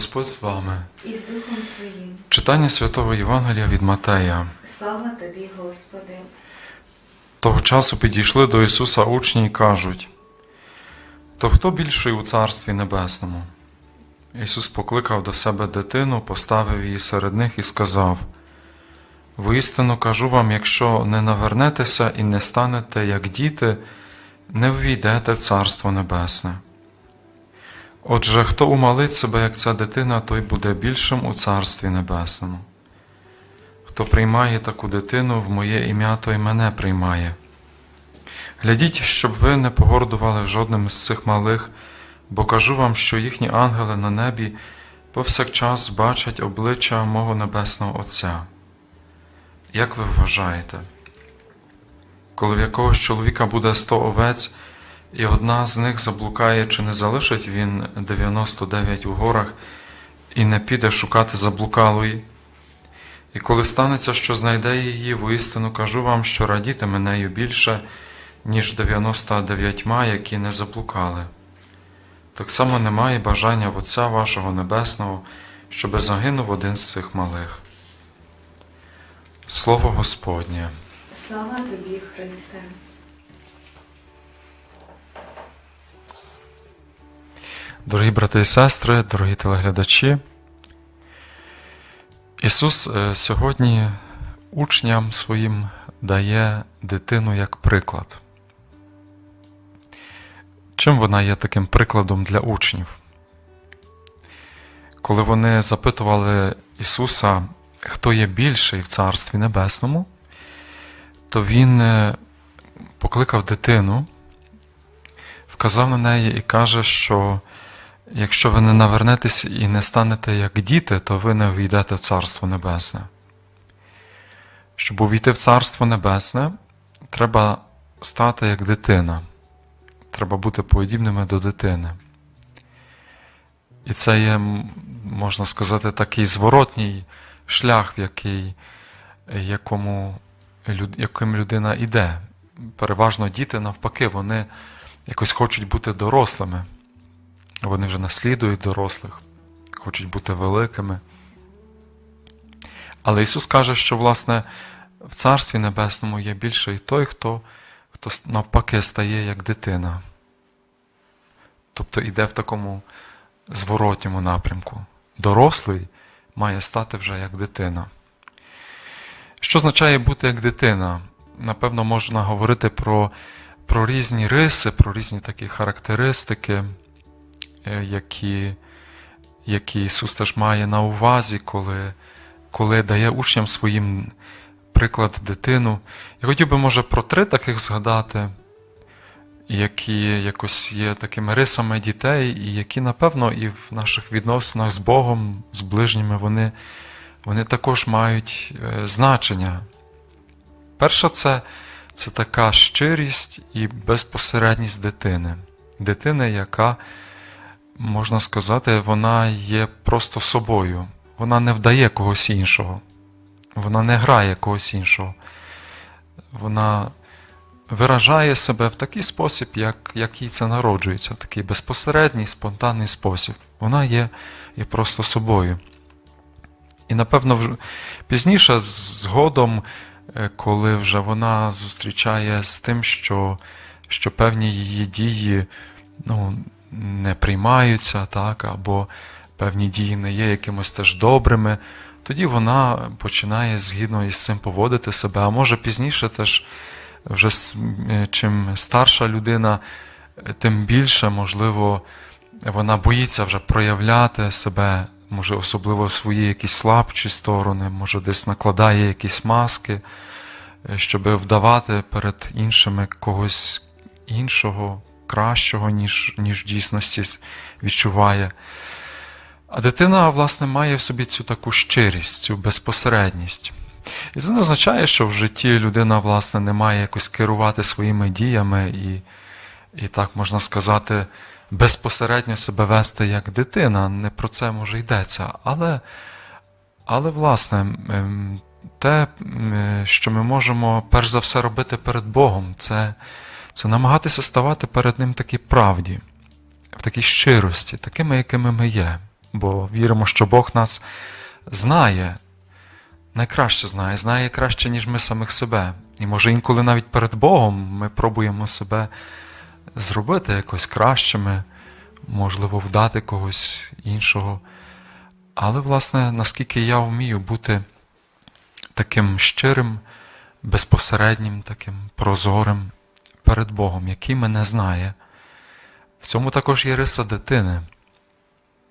Господь з вами. і з Духом Твоїм. Читання святого Євангелія від Матея. Слава Тобі, Господи! Того часу підійшли до Ісуса учні і кажуть: То хто більший у Царстві Небесному? Ісус покликав до себе дитину, поставив її серед них і сказав: Воістину кажу вам, якщо не навернетеся і не станете як діти, не ввійдете в Царство Небесне. Отже, хто умалить себе, як ця дитина, той буде більшим у Царстві Небесному. Хто приймає таку дитину в моє ім'я, той мене приймає. Глядіть, щоб ви не погордували жодним з цих малих, бо кажу вам, що їхні ангели на небі повсякчас бачать обличчя мого Небесного Отця. Як ви вважаєте? Коли в якогось чоловіка буде сто овець, і одна з них заблукає, чи не залишить він 99 у горах і не піде шукати заблукалої? І коли станеться, що знайде її, воістину кажу вам, що радітиме нею більше, ніж 99, які не заблукали. Так само немає бажання в Отця вашого Небесного, щоби загинув один з цих малих. Слово Господнє. Слава Тобі, Христе! Дорогі брати і сестри, дорогі телеглядачі, Ісус е, сьогодні учням своїм дає дитину як приклад. Чим вона є таким прикладом для учнів? Коли вони запитували Ісуса, хто є більший в Царстві Небесному, то Він е, покликав дитину, вказав на неї і каже, що якщо ви не навернетесь і не станете як діти, то ви не війдете в Царство Небесне. Щоб увійти в Царство Небесне, треба стати як дитина. Треба бути подібними до дитини. І це є, можна сказати, такий зворотній шлях, в який, якому, яким людина йде. Переважно діти, навпаки, вони якось хочуть бути дорослими. Вони вже наслідують дорослих, хочуть бути великими. Але Ісус каже, що, власне, в Царстві Небесному є більший той, хто, хто навпаки стає як дитина. Тобто йде в такому зворотньому напрямку. Дорослий має стати вже як дитина. Що означає бути як дитина? Напевно, можна говорити про, про різні риси, про різні такі характеристики, які, які Ісус теж має на увазі, коли, коли дає учням своїм приклад дитину. Я хотів би, може, про три таких згадати, які якось є такими рисами дітей, і які, напевно, і в наших відносинах з Богом, з ближніми, вони, вони також мають е, значення. Перша це, це така щирість і безпосередність дитини. Дитини, яка, можна сказати, вона є просто собою. Вона не вдає когось іншого. Вона не грає когось іншого. Вона виражає себе в такий спосіб, як, як їй це народжується, такий безпосередній, спонтанний спосіб. Вона є, є просто собою. І, напевно, пізніше, згодом, е, коли вже вона зустрічає з тим, що, що певні її дії ну, не приймаються, так, або певні дії не є якимось теж добрими, тоді вона починає згідно із цим поводити себе, а може пізніше теж вже е, чим старша людина, е, тим більше, можливо, вона боїться вже проявляти себе, може, особливо свої якісь слабші сторони, може, десь накладає якісь маски, е, щоб вдавати перед іншими когось іншого, кращого, ніж, ніж в дійсності відчуває. А дитина, власне, має в собі цю таку щирість, цю безпосередність. І це не означає, що в житті людина, власне, не має якось керувати своїми діями і, і так можна сказати, безпосередньо себе вести як дитина. Не про це може йдеться. Але, але власне, ем, те, що ми можемо перш за все робити перед Богом, це, це намагатися ставати перед Ним такій правді, в такій щирості, такими, якими ми є. бо віримо, що Бог нас знає, найкраще знає, знає краще, ніж ми самих себе. І може інколи навіть перед Богом ми пробуємо себе зробити якось кращими, можливо, вдати когось іншого. Але, власне, наскільки я вмію бути таким щирим, безпосереднім, таким прозорим перед Богом, який мене знає. В цьому також є риса дитини.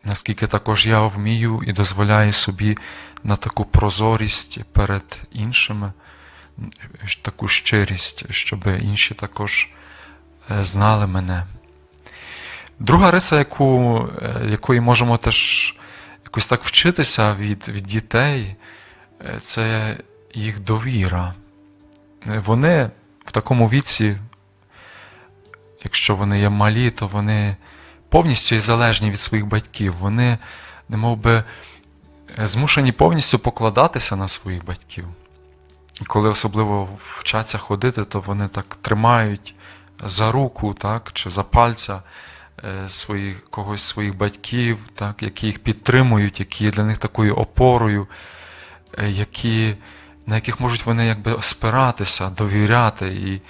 Наскільки також я вмію і дозволяю собі на таку прозорість перед іншими, таку щирість, щоб інші також е, знали мене. Друга риса, яку, е, якої можемо теж якось так вчитися від, від дітей, е, це їх довіра. Вони в такому віці, якщо вони є малі, то вони повністю є залежні від своїх батьків. Вони, немов би, е, змушені повністю покладатися на своїх батьків. І коли особливо вчаться ходити, то вони так тримають за руку, так, чи за пальця е, своїх, когось своїх батьків, так, які їх підтримують, які є для них такою опорою, е, які, на яких можуть вони якби спиратися, довіряти. І,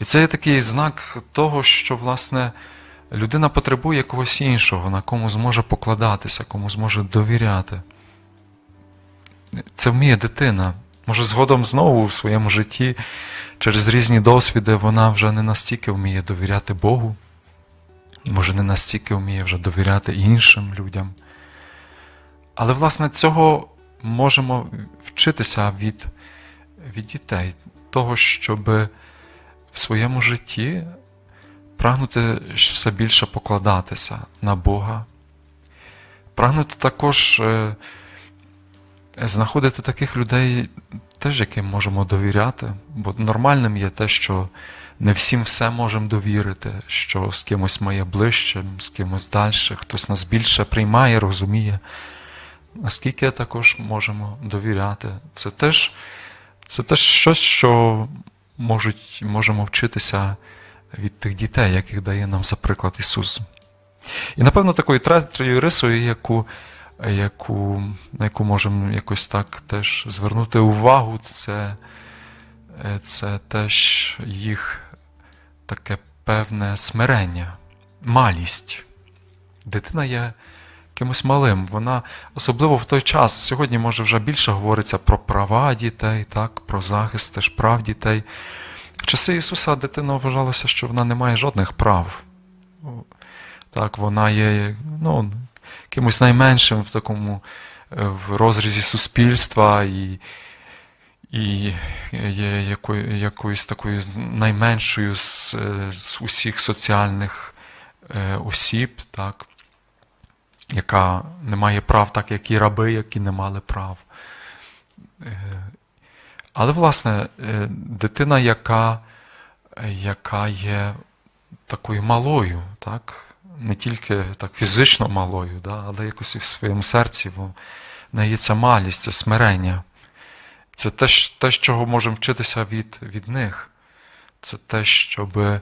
і це є такий знак того, що власне людина потребує когось іншого, на кому зможе покладатися, кому зможе довіряти. Це вміє дитина. Може, згодом знову в своєму житті через різні досвіди вона вже не настільки вміє довіряти Богу, може, не настільки вміє вже довіряти іншим людям. Але, власне, цього можемо вчитися від, від дітей, того, щоб в своєму житті прагнути все більше покладатися на Бога, прагнути також е, знаходити таких людей, теж яким можемо довіряти, бо нормальним є те, що не всім все можемо довірити, що з кимось ми є ближче, з кимось далі, хтось нас більше приймає, розуміє. Наскільки також можемо довіряти. Це теж, це теж щось, що можуть, можемо вчитися від тих дітей, яких дає нам за приклад Ісус. І, напевно, такою третьою рисою, яку, яку, на яку можемо якось так теж звернути увагу, це, це теж їх таке певне смирення, малість. Дитина є кимось малим. Вона, особливо в той час, сьогодні, може, вже більше говориться про права дітей, так, про захист теж прав дітей. В часи Ісуса дитина вважалося, що вона не має жодних прав. Так, вона є ну, кимось найменшим в такому е, в розрізі суспільства і, і є якою, якоюсь такою найменшою з, е, з усіх соціальних е, осіб, так, яка не має прав, так як і раби, які не мали прав. Е, Але, власне, е, дитина, яка, яка є такою малою, так? не тільки так фізично малою, да? але якось і в своєму серці в неї ця малість, це смирення. Це те, те, чого можемо вчитися від, від них. Це те, щоб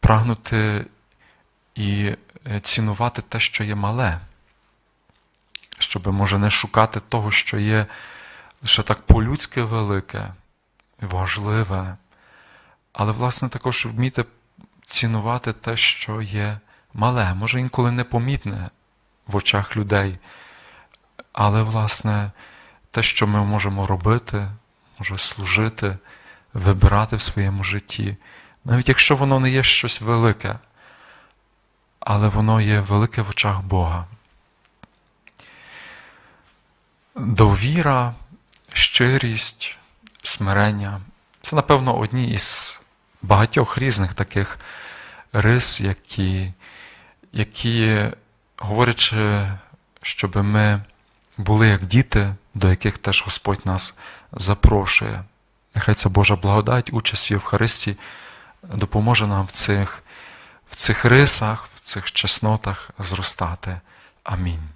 прагнути і цінувати те, що є мале. Щоб, може, не шукати того, що є лише так по-людськи велике, важливе, але, власне, також вміти цінувати те, що є мале, може інколи непомітне в очах людей, але, власне, те, що ми можемо робити, може служити, вибирати в своєму житті, навіть якщо воно не є щось велике, але воно є велике в очах Бога. Довіра, щирість, смирення це, напевно, одні із багатьох різних таких рис, які, які говорячи, щоб ми були як діти, до яких теж Господь нас запрошує. Нехай ця Божа благодать, участь в Євхаристії допоможе нам в цих, в цих рисах, цих чеснотах зростати. Амінь.